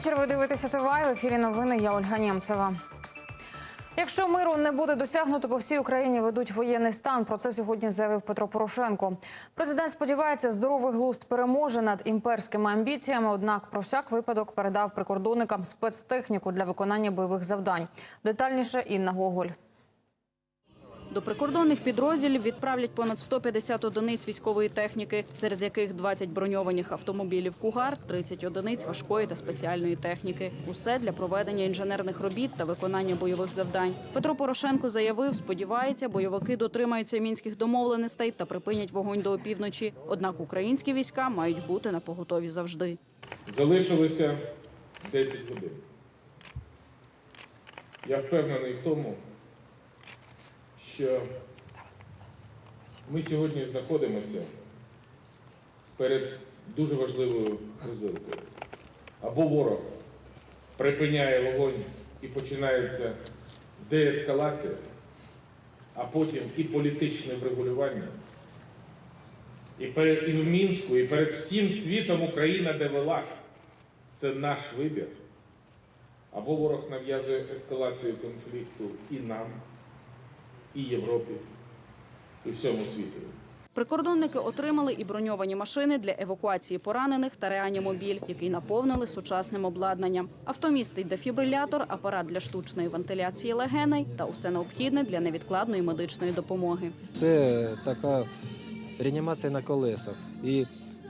вечір. Ви дивитеся ТВ. В ефірі новини. Я Ольга Нємцева. Якщо миру не буде досягнуто, по всій Україні ведуть воєнний стан. Про це сьогодні заявив Петро Порошенко. Президент сподівається, здоровий глузд переможе над імперськими амбіціями. Однак про всяк випадок передав прикордонникам спецтехніку для виконання бойових завдань. Детальніше Інна Гоголь. До прикордонних підрозділів відправлять понад 150 одиниць військової техніки, серед яких 20 броньованих автомобілів «Кугар», 30 одиниць важкої та спеціальної техніки. Усе для проведення інженерних робіт та виконання бойових завдань. Петро Порошенко заявив, сподівається, бойовики дотримаються мінських домовленостей та припинять вогонь до опівночі. Однак українські війська мають бути на поготові завжди. Залишилося 10 годин. Я впевнений в тому, що ми сьогодні знаходимося перед дуже важливою розвилкою. Або ворог припиняє вогонь і починається деескалація, а потім і політичне врегулювання. І перед і в Мінську, і перед всім світом Україна довела. Це наш вибір. Або ворог нав'язує ескалацію конфлікту і нам, і Європі, і всьому світу. Прикордонники отримали і броньовані машини для евакуації поранених та реанімобіль, який наповнили сучасним обладнанням. Авто містить дефібрилятор, апарат для штучної вентиляції легеней та усе необхідне для невідкладної медичної допомоги. Це така реанімація на колесах. І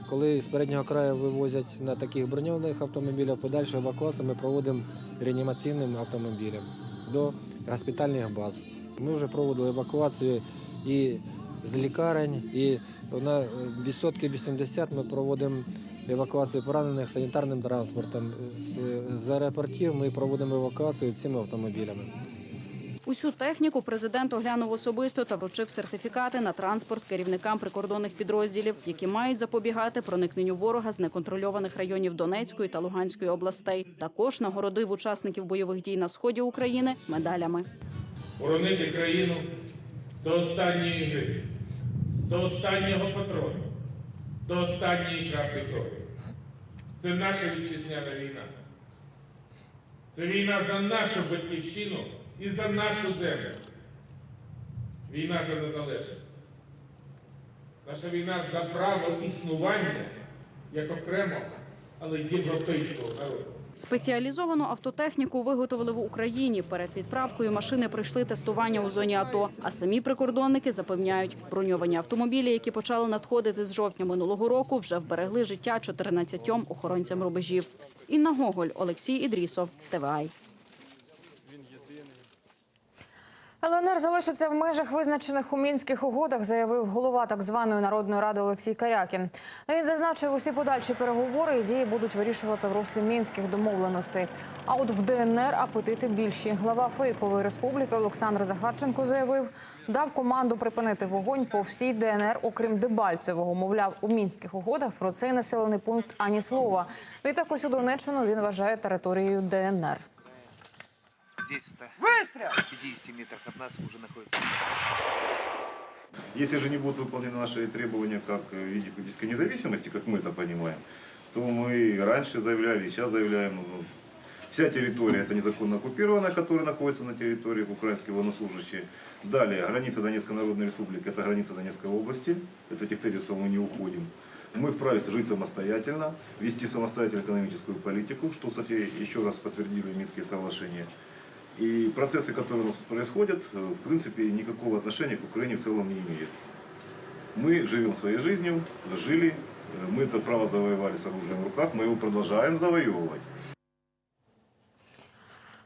коли з переднього краю вивозять на таких броньованих автомобілях, подальшу евакуацію ми проводимо реанімаційним автомобілем до госпітальних баз. Ми вже проводили евакуацію і з лікарень, і на відсотки 80 ми проводимо евакуацію поранених санітарним транспортом. З- З аеропортів ми проводимо евакуацію цими автомобілями. Усю техніку президент оглянув особисто та вручив сертифікати на транспорт керівникам прикордонних підрозділів, які мають запобігати проникненню ворога з неконтрольованих районів Донецької та Луганської областей. Також нагородив учасників бойових дій на сході України медалями. Боронити країну до останньої гривні, до останнього патрону, до останньої краплі крові. Це наша вітчизняна війна. Це війна за нашу батьківщину і за нашу землю. Війна за незалежність. Наша війна за право існування як окремого, але європейського народу. Спеціалізовану автотехніку виготовили в Україні. Перед відправкою машини пройшли тестування у зоні АТО. А самі прикордонники запевняють, броньовані автомобілі, які почали надходити з жовтня минулого року, вже вберегли життя 14 охоронцям рубежів. Інна Гоголь, Олексій Ідрісов, ТВАЙ. ЛНР залишиться в межах визначених у мінських угодах, заявив голова так званої народної ради Олексій Карякін. Він зазначив, усі подальші переговори і дії будуть вирішувати в руслі мінських домовленостей. А от в ДНР апетити більші. Глава фейкової республіки Олександр Захарченко заявив, дав команду припинити вогонь по всій ДНР, окрім Дебальцевого. Мовляв, у мінських угодах про цей населений пункт ані слова. Відтак усю Донеччину він вважає територією ДНР. Здесь, Выстрел! в 50 метрах от нас уже находится. Если же не будут выполнены наши требования как в виде фактической независимости, как мы это понимаем, то мы раньше заявляли, и сейчас заявляем, ну, вся территория это незаконно оккупированная, которая находится на территории украинские военнослужащие. Далее, граница Донецкой Народной Республики, это граница Донецкой области, от этих тезисов мы не уходим. Мы вправе жить самостоятельно, вести самостоятельную экономическую политику, что, кстати, еще раз подтвердили Минские соглашения. И процессы, которые у нас происходят, э, в принципе, никакого отношения к Украине в целом не имеют. Мы живем своей жизнью, жили, э, мы это право завоевали с оружием в руках, мы его продолжаем завоевывать.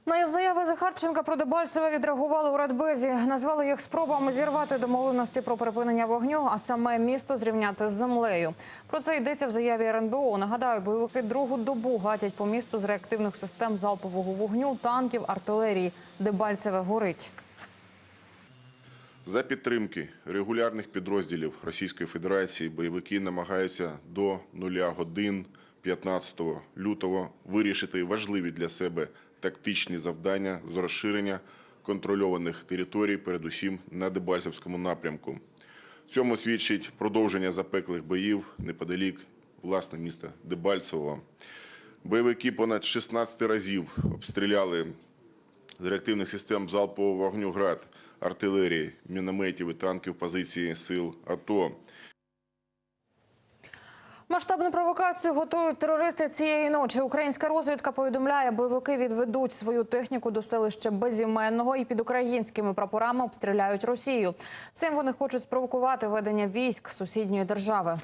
На заяви Захарченка про Дебальцеве відреагували у Радбезі. Назвали їх спробами зірвати домовленості про припинення вогню, а саме місто зрівняти з землею. Про це йдеться в заяві РНБО. Нагадаю, бойовики другу добу гатять по місту з реактивних систем залпового вогню, танків, артилерії. Дебальцеве горить. За підтримки регулярних підрозділів Російської Федерації бойовики намагаються до нуля годин 15 лютого вирішити важливі для себе тактичні завдання з розширення контрольованих територій, передусім на Дебальцевському напрямку. Цьому свідчить продовження запеклих боїв неподалік власне міста Дебальцево. Бойовики понад 16 разів обстріляли з реактивних систем залпового вогню «Град», артилерії, мінометів і танків позиції сил АТО. Масштабну провокацію готують терористи цієї ночі. Українська розвідка повідомляє, бойовики відведуть свою техніку до селища Безіменного і під українськими прапорами обстріляють Росію. Цим вони хочуть спровокувати ведення військ сусідньої держави.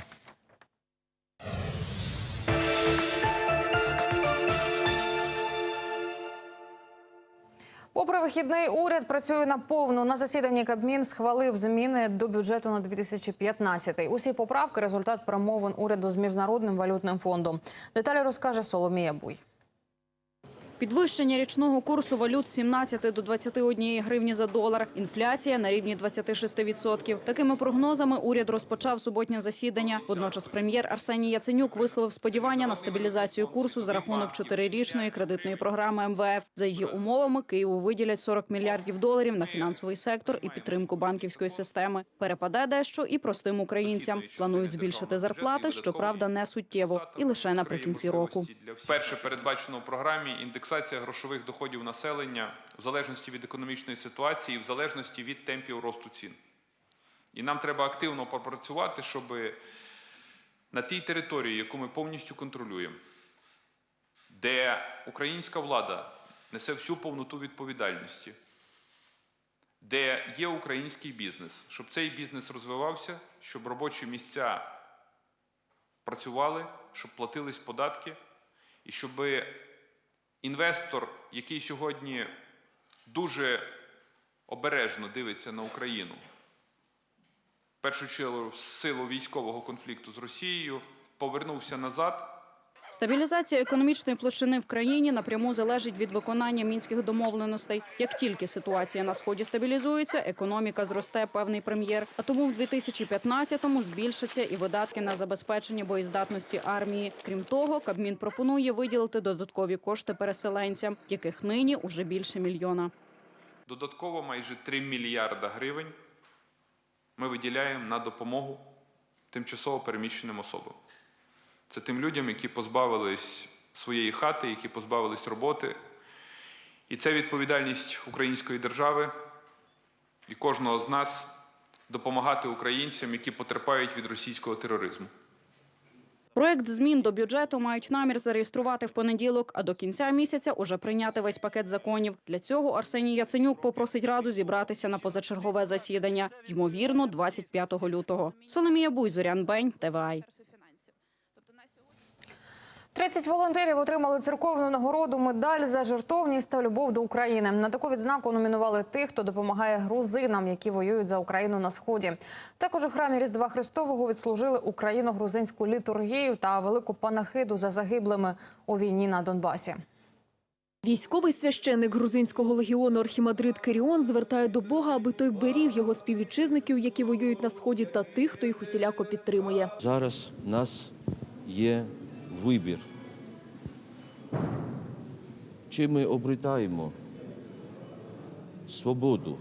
Попри вихідний уряд працює на повну. На засіданні Кабмін схвалив зміни до бюджету на 2015. Усі поправки – результат промовин уряду з міжнародним валютним фондом. Деталі розкаже Соломія Буй. Підвищення річного курсу валют з 17 до 21 гривні за долар. Інфляція на рівні 26%. Такими прогнозами уряд розпочав суботнє засідання. Водночас прем'єр Арсеній Яценюк висловив сподівання на стабілізацію курсу за рахунок чотирирічної кредитної програми МВФ. За її умовами Києву виділять 40 мільярдів доларів на фінансовий сектор і підтримку банківської системи. Перепаде дещо і простим українцям. Планують збільшити зарплати, щоправда, не суттєво і лише наприкінці року. Вперше передбачено у програмі індексація грошових доходів населення в залежності від економічної ситуації, в залежності від темпів росту цін. І нам треба активно попрацювати, щоб на тій території, яку ми повністю контролюємо, де українська влада несе всю повноту відповідальності, де є український бізнес, щоб цей бізнес розвивався, щоб робочі місця працювали, щоб платились податки, і щоб інвестор, який сьогодні дуже обережно дивиться на Україну, в першу чергу в силу військового конфлікту з Росією, повернувся назад. Стабілізація економічної площини в країні напряму залежить від виконання мінських домовленостей. Як тільки ситуація на сході стабілізується, економіка зросте певний прем'єр. А тому в 2015-му збільшаться і видатки на забезпечення боєздатності армії. Крім того, Кабмін пропонує виділити додаткові кошти переселенцям, яких нині уже більше мільйона. Додатково майже 3 мільярда гривень ми виділяємо на допомогу тимчасово переміщеним особам. Це тим людям, які позбавились своєї хати, які позбавились роботи. І це відповідальність української держави і кожного з нас допомагати українцям, які потерпають від російського тероризму. Проект змін до бюджету мають намір зареєструвати в понеділок, а до кінця місяця уже прийняти весь пакет законів. Для цього Арсеній Яценюк попросить раду зібратися на позачергове засідання, ймовірно, 25 лютого. Соломія Буй, Зорян Бень, ТВАЙ. 30 волонтерів отримали церковну нагороду медаль за жертовність та любов до України. На таку відзнаку номінували тих, хто допомагає грузинам, які воюють за Україну на сході. Також у храмі Різдва Христового відслужили україно-грузинську літургію та велику панахиду за загиблими у війні на Донбасі. Військовий священник грузинського легіону Архімандрит Киріон звертає до Бога, аби той беріг його співвітчизників, які воюють на сході, та тих, хто їх усіляко підтримує. Зараз нас є вибір. Чи ми обретаємо свободу,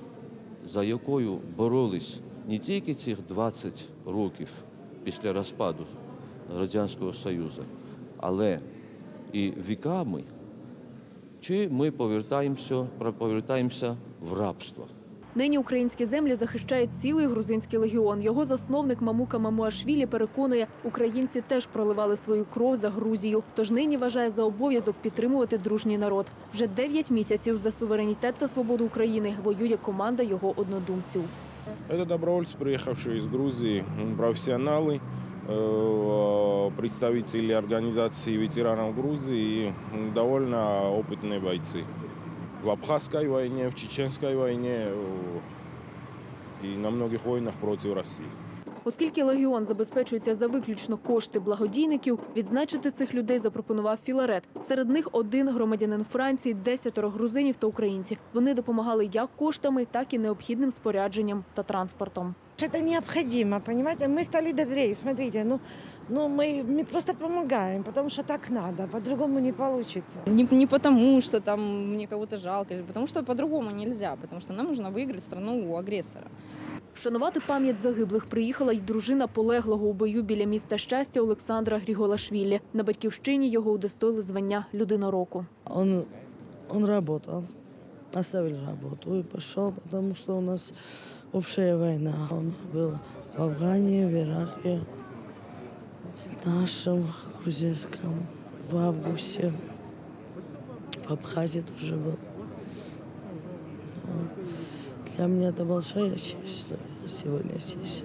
за якою боролись не тільки цих 20 років після розпаду Радянського Союзу, але і віками, чи ми повертаємося, повертаємося в рабство. Нині українські землі захищає цілий грузинський легіон. Його засновник Мамука Мамуашвілі переконує, українці теж проливали свою кров за Грузію. Тож нині вважає за обов'язок підтримувати дружній народ. Вже 9 місяців за суверенітет та свободу України воює команда його однодумців. Это добровольцы, приехавшие из Грузии, м, профессионалы, э, представители организации ветеранов Грузии и В Абхазской войне, в Чеченской войне и на многих войнах против России. Оскільки легіон забезпечується за виключно кошти благодійників, відзначити цих людей запропонував Філарет. Серед них один громадянин Франції, десятеро грузинів та українці. Вони допомагали як коштами, так і необхідним спорядженням та транспортом. Это необходимо, понимаете? Мы стали добрее. Смотрите, ну, ну мы, мы просто помогаем, потому что так надо, по-другому не получится. Не, не потому, что там мне кого-то жалко, или потому что по-другому нельзя, потому что нам нужно выиграть страну у агрессора. Шанувати пам'ять загиблих приїхала й дружина полеглого у бою біля міста щастя Олександра Гріголашвілі. На батьківщині його удостоїли звання людина року. Он, он работал, оставили работу и пошел, потому что у нас общая война. Он был в Афгане, в Ираке, в нашем грузинском, в августе, в Абхазии тоже был. Ну, Для меня это большая честь, что я сегодня здесь.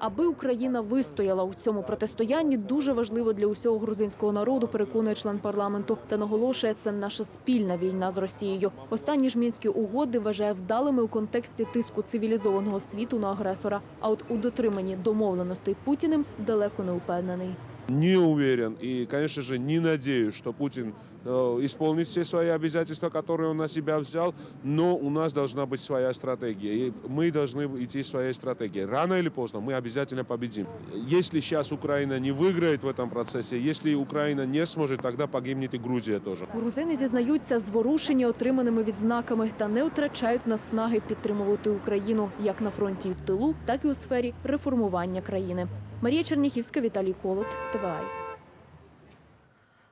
Аби Україна вистояла у цьому протистоянні, дуже важливо для усього грузинського народу, переконує член парламенту. Та наголошує, це наша спільна війна з Росією. Останні ж мінські угоди вважає вдалими у контексті тиску цивілізованого світу на агресора. А от у дотриманні домовленостей Путіним далеко не упевнений. Не уверен и, конечно же, не надеюсь, что Путин э, исполнит все свои обязательства, которые он на себя взял, но у нас должна быть своя стратегия, и мы должны идти своей стратегией. Рано или поздно мы обязательно победим. Если сейчас Украина не выиграет в этом процессе, если Украина не сможет, тогда погибнет и Грузия тоже. Грузини зізнаються, зворушені отриманими відзнаками та не втрачають наснаги підтримувати Україну як на фронті і в тилу, так і у сфері реформування країни. Марія Черніхівська, Віталій Колот, ТВАЙ.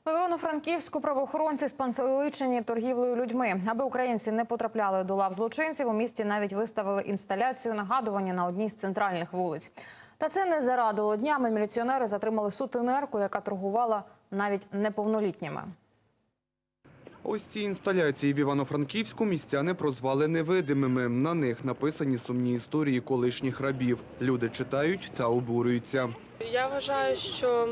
В Івано-Франківську правоохоронці спанцеличені торгівлею людьми. Аби українці не потрапляли до лав злочинців, у місті навіть виставили інсталяцію нагадування на одній з центральних вулиць. Та це не зарадило днями. Міліціонери затримали сутенерку, яка торгувала навіть неповнолітніми. Ось ці інсталяції в Івано-Франківську містяни прозвали невидимими. На них написані сумні історії колишніх рабів. Люди читають та обурюються. Я вважаю, що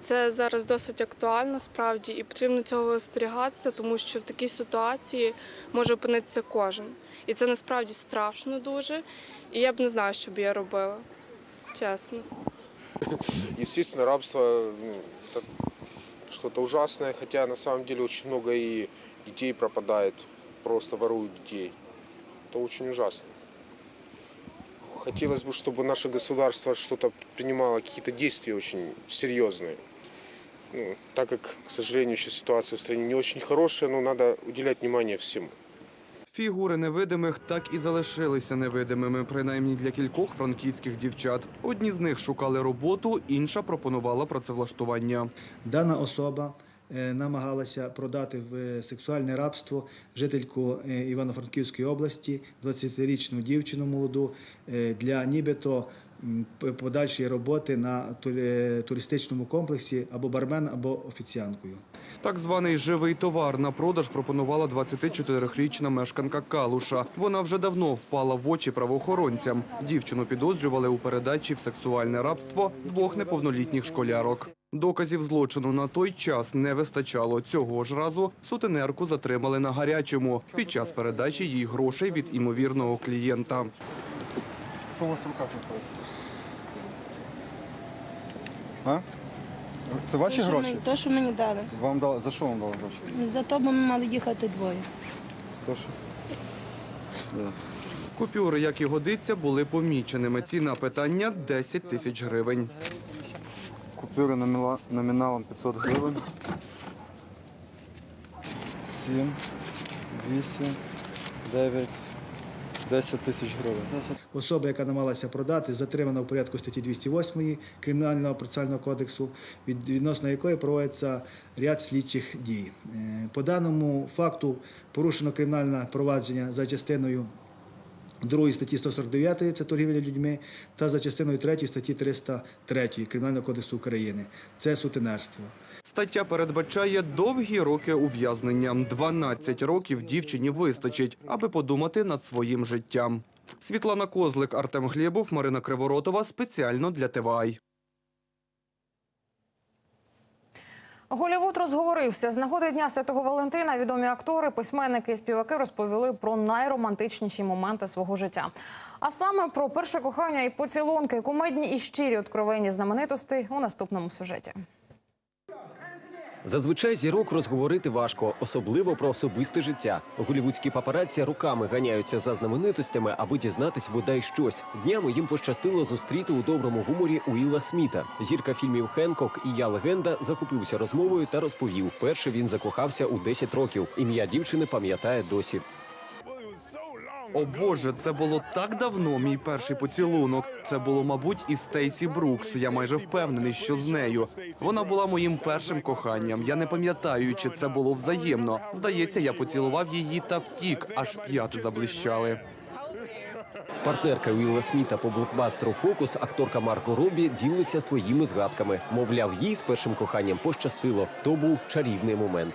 це зараз досить актуально справді, і потрібно цього остерігатися, тому що в такій ситуації може опинитися кожен. І це насправді страшно дуже. І я б не знала, що б я робила. Чесно. Естественно, рабство ну, что-то ужасное, хотя на самом деле очень много и детей пропадает, просто воруют детей. Это очень ужасно. Хотелось бы, чтобы наше государство что-то принимало, какие-то действия очень серьезные. Ну, так как, к сожалению, сейчас ситуация в стране не очень хорошая, но надо уделять внимание всему. Фігури невидимих так і залишилися невидимими, принаймні для кількох франківських дівчат. Одні з них шукали роботу, інша пропонувала працевлаштування. Дана особа е, намагалася продати в сексуальне рабство жительку е, Івано-Франківської області, 20-річну дівчину молоду, е, для нібито подальшої роботи на туристичному комплексі або бармен, або офіціанткою. Так званий живий товар на продаж пропонувала 24-річна мешканка Калуша. Вона вже давно впала в очі правоохоронцям. Дівчину підозрювали у передачі в сексуальне рабство двох неповнолітніх школярок. Доказів злочину на той час не вистачало. Цього ж разу сутенерку затримали на гарячому під час передачі їй грошей від імовірного клієнта. Що у вас в руках знаходиться? А? Це ваші гроші? Те, що мені дали. Вам дали за що вам дали гроші? За то, бо ми мали їхати двоє. То що? Да. Купюри, як і годиться, були поміченими. Ціна питання 10 тисяч гривень. Купюри номіла- номіналом 500 гривень. 7, 8, 9, 10 тисяч гривень. Особа, яка намагалася продати, затримана у порядку статті 208 Кримінального процесуального кодексу, від- відносно якої проводиться ряд слідчих дій. Е, По даному факту порушено кримінальне провадження за частиною 2 статті 149 це торгівля людьми, та за частиною 3 статті 303 Кримінального кодексу України. Це сутенерство. Стаття передбачає довгі роки ув'язнення. 12 років дівчині вистачить, аби подумати над своїм життям. Світлана Козлик, Артем Глєбов, Марина Криворотова спеціально для ТВАЙ. Голівуд розговорився з нагоди Дня Святого Валентина. Відомі актори, письменники і співаки розповіли про найромантичніші моменти свого життя. А саме про перше кохання і поцілунки, кумедні і щирі откровенні знаменитостей у наступному сюжеті. Зазвичай зірок розговорити важко, особливо про особисте життя. Голівудські папараці руками ганяються за знаменитостями, аби дізнатись бодай щось. Днями їм пощастило зустріти у доброму гуморі Уіла Сміта. Зірка фільмів Хенкок і Я легенда захопився розмовою та розповів. Перше він закохався у 10 років. Ім'я дівчини пам'ятає досі. О Боже, це було так давно. Мій перший поцілунок. Це було, мабуть, і Стейсі Брукс. Я майже впевнений, що з нею. Вона була моїм першим коханням. Я не пам'ятаю, чи це було взаємно. Здається, я поцілував її та втік, аж п'яти заблищали. Партнерка Уілла Сміта по блокбастеру Фокус, акторка Марко Робі, ділиться своїми згадками. Мовляв, їй з першим коханням пощастило. То був чарівний момент.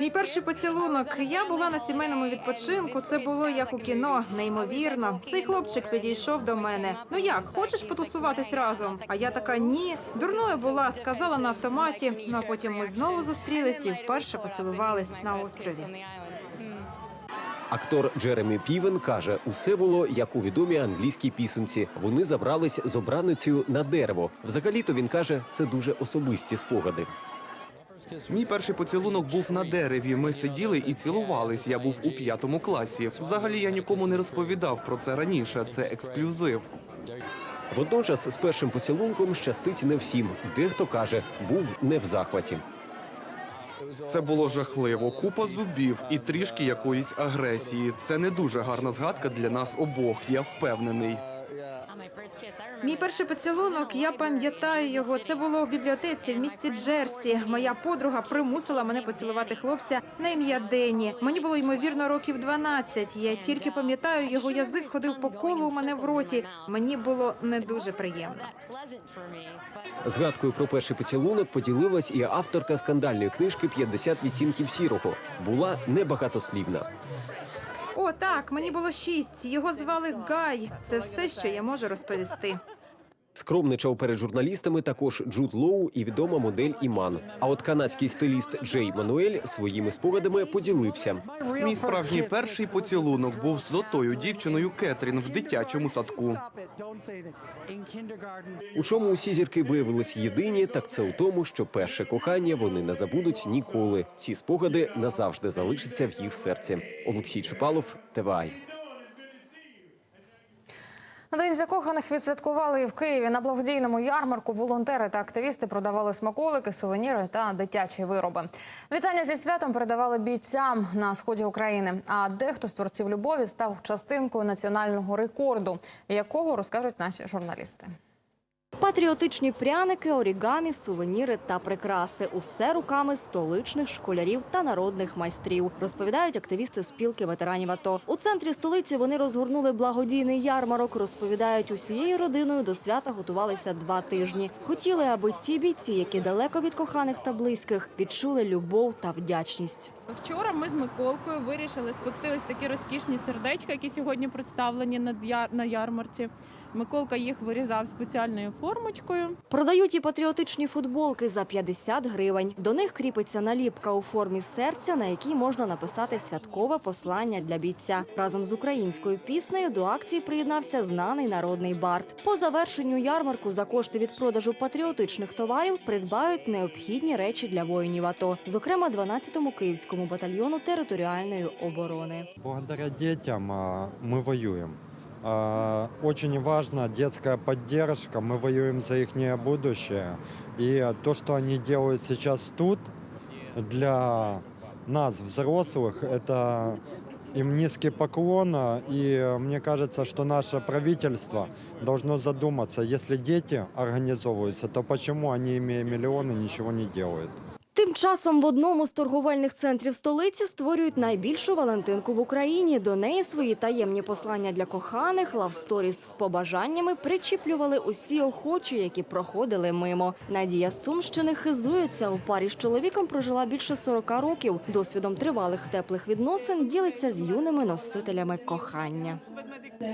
Мій перший поцілунок. Я була на сімейному відпочинку. Це було як у кіно, неймовірно. Цей хлопчик підійшов до мене. Ну як, хочеш потусуватись разом? А я така ні. Дурною була, сказала на автоматі. Ну а потім ми знову зустрілись і вперше поцілувались на острові. Актор Джеремі Півен каже, усе було як у відомій англійській пісенці. Вони забрались з обраницею на дерево. Взагалі-то він каже, це дуже особисті спогади. Мій перший поцілунок був на дереві. Ми сиділи і цілувались. Я був у п'ятому класі. Взагалі я нікому не розповідав про це раніше. Це ексклюзив. Водночас з першим поцілунком щастить не всім. Дехто каже, був не в захваті. Це було жахливо. Купа зубів і трішки якоїсь агресії. Це не дуже гарна згадка для нас обох. Я впевнений. Мій перший поцілунок, я пам'ятаю його. Це було в бібліотеці в місті Джерсі. Моя подруга примусила мене поцілувати хлопця на ім'я Денні. Мені було ймовірно років 12. Я тільки пам'ятаю, його язик ходив по колу у мене в роті. Мені було не дуже приємно. Згадкою про перший поцілунок поділилась і авторка скандальної книжки «50 відтінків сірого. Була небагатослівна. О, так, мені було шість. Його звали Гай. Це все, що я можу розповісти. Скромничав перед журналістами також Джуд Лоу і відома модель Іман. А от канадський стиліст Джей Мануель своїми спогадами поділився. Мій справжній перший поцілунок був з отою дівчиною Кетрін в дитячому садку. У чому усі зірки виявились єдині, так це у тому, що перше кохання вони не забудуть ніколи. Ці спогади назавжди залишаться в їх серці. Олексій Чепалов, ТВАЙ. День закоханих відсвяткували і в Києві на благодійному ярмарку. Волонтери та активісти продавали смаколики, сувеніри та дитячі вироби. Вітання зі святом передавали бійцям на сході України. А дехто з творців любові став частинкою національного рекорду, якого розкажуть наші журналісти. Патріотичні пряники, орігамі, сувеніри та прикраси усе руками столичних школярів та народних майстрів, розповідають активісти спілки ветеранів АТО. У центрі столиці вони розгорнули благодійний ярмарок. Розповідають, усією родиною до свята готувалися два тижні. Хотіли, аби ті бійці, які далеко від коханих та близьких, відчули любов та вдячність. Вчора ми з Миколкою вирішили спекти ось такі розкішні сердечка, які сьогодні представлені на яр- на ярмарці. Миколка їх вирізав спеціальною формочкою. Продають і патріотичні футболки за 50 гривень. До них кріпиться наліпка у формі серця, на якій можна написати святкове послання для бійця. Разом з українською піснею до акції приєднався знаний народний бард. По завершенню ярмарку за кошти від продажу патріотичних товарів придбають необхідні речі для воїнів АТО, зокрема 12-му київському батальйону територіальної оборони. Благодаря мы воюем. А, Очень важна детская поддержка, мы воюем за их будущее. И то, что они делают сейчас тут, для нас, взрослых, это им низкий поклон. а, И мне кажется, что наше правительство должно задуматься, если дети организовываются, то почему они, имея миллионы, ничего не делают? Тим часом в одному з торговельних центрів столиці створюють найбільшу Валентинку в Україні. До неї свої таємні послання для коханих, лавсторіс з побажаннями причіплювали усі охочі, які проходили мимо. Надія Сумщини хизується у парі з чоловіком. Прожила більше 40 років. Досвідом тривалих теплих відносин ділиться з юними носителями кохання.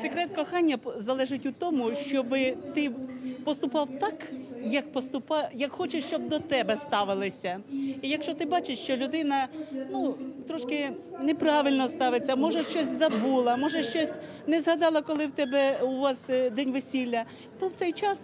Секрет кохання залежить у тому, щоб ти поступав так, як поступа, як хочеш, щоб до тебе ставилися. І якщо ти бачиш, що людина ну трошки неправильно ставиться, може щось забула, може щось не згадала, коли в тебе у вас е, день весілля, то в цей час.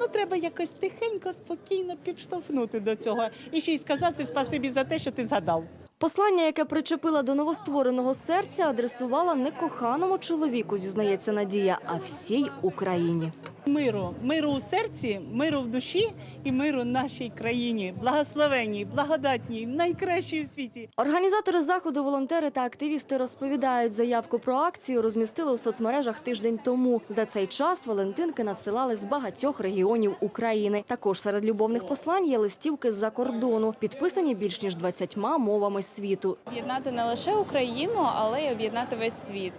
Ну, треба якось тихенько, спокійно підштовхнути до цього і ще й сказати спасибі за те, що ти згадав. Послання, яке причепила до новоствореного серця, адресувала не коханому чоловіку, зізнається Надія, а всій Україні. Миру, миру у серці, миру в душі і миру нашій країні. Благословенній, благодатній, найкращій у світі. Організатори заходу, волонтери та активісти розповідають, заявку про акцію розмістили у соцмережах тиждень тому. За цей час Валентинки надсилали з багатьох регіонів України. Також серед любовних послань є листівки з-за кордону, підписані більш ніж 20 мовами світу. Об'єднати не лише Україну, але й об'єднати весь світ.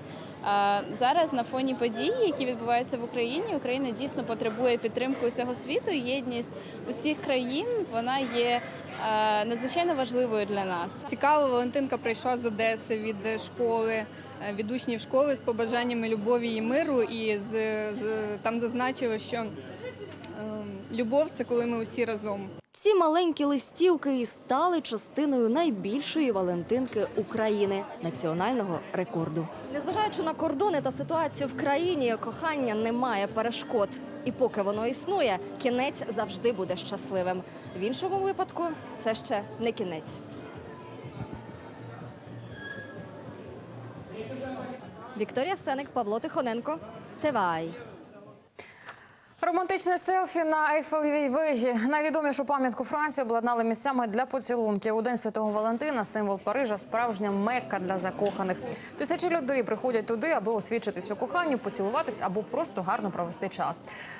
Зараз на фоні подій, які відбуваються в Україні, Україна дійсно потребує підтримки усього світу. Єдність усіх країн вона є е, надзвичайно важливою для нас. Цікаво, Валентинка прийшла з Одеси від школи, е, від учнів школи з побажаннями любові і миру. І з, з там зазначили, що любов це коли ми усі разом. Ці маленькі листівки і стали частиною найбільшої Валентинки України національного рекорду. Незважаючи на кордони та ситуацію в країні, кохання не має перешкод. І поки воно існує, кінець завжди буде щасливим. В іншому випадку це ще не кінець. Вікторія Сеник, Павло Тихоненко, ТВАЙ. Романтичне селфі на Ейфелевій вежі. Найвідомішу пам'ятку Франції обладнали місцями для поцілунків. У день святого Валентина символ Парижа справжня мекка для закоханих. Тисячі людей приходять туди, аби освідчитись у коханню, поцілуватись або просто гарно провести час.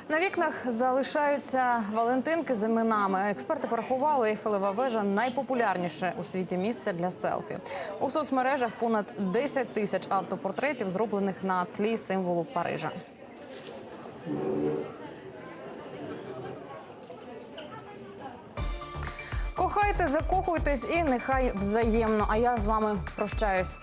На вікнах залишаються Валентинки з іменами. Експерти порахували Ейфелева вежа найпопулярніше у світі місце для селфі. У соцмережах понад 10 тисяч автопортретів, зроблених на тлі символу Парижа. Кохайте, закохуйтесь і нехай взаємно. А я з вами прощаюсь.